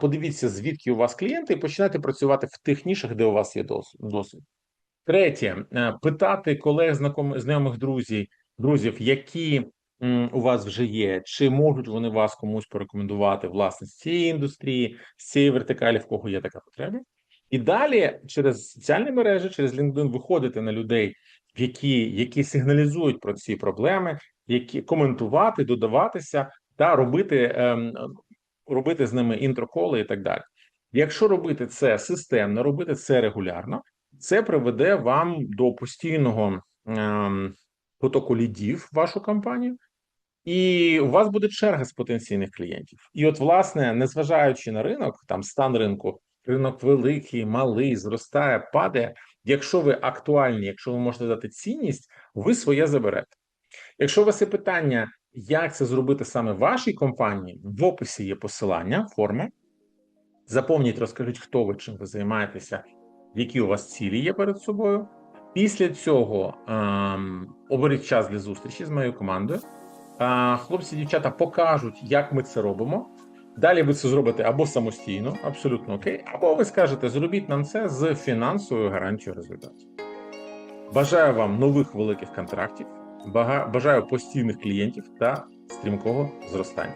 подивіться, звідки у вас клієнти, і починайте працювати в тих нішах, де у вас є дос- досвід. Третє, питати колег, знайомих друзів, друзів, які у вас вже є, чи можуть вони вас комусь порекомендувати власне з цієї індустрії, з цієї вертикалі, в кого є така потреба. І далі через соціальні мережі, через LinkedIn виходити на людей, які, які сигналізують про ці проблеми, які коментувати, додаватися та робити, ем, робити з ними інтроколи і так далі. Якщо робити це системно, робити це регулярно, це приведе вам до постійного ем, потоку лідів в вашу компанію, і у вас буде черга з потенційних клієнтів. І от, власне, незважаючи на ринок, там стан ринку, ринок великий, малий, зростає, падає. Якщо ви актуальні, якщо ви можете дати цінність, ви своє заберете. Якщо у вас є питання, як це зробити саме в вашій компанії, в описі є посилання, форма. Заповніть, розкажіть, хто ви, чим ви займаєтеся, які у вас цілі є перед собою. Після цього ем, оберіть час для зустрічі з моєю командою. А, хлопці, дівчата покажуть, як ми це робимо. Далі ви це зробите або самостійно, абсолютно окей, або ви скажете, зробіть нам це з фінансовою гарантією результатів. Бажаю вам нових великих контрактів, бажаю постійних клієнтів та стрімкого зростання.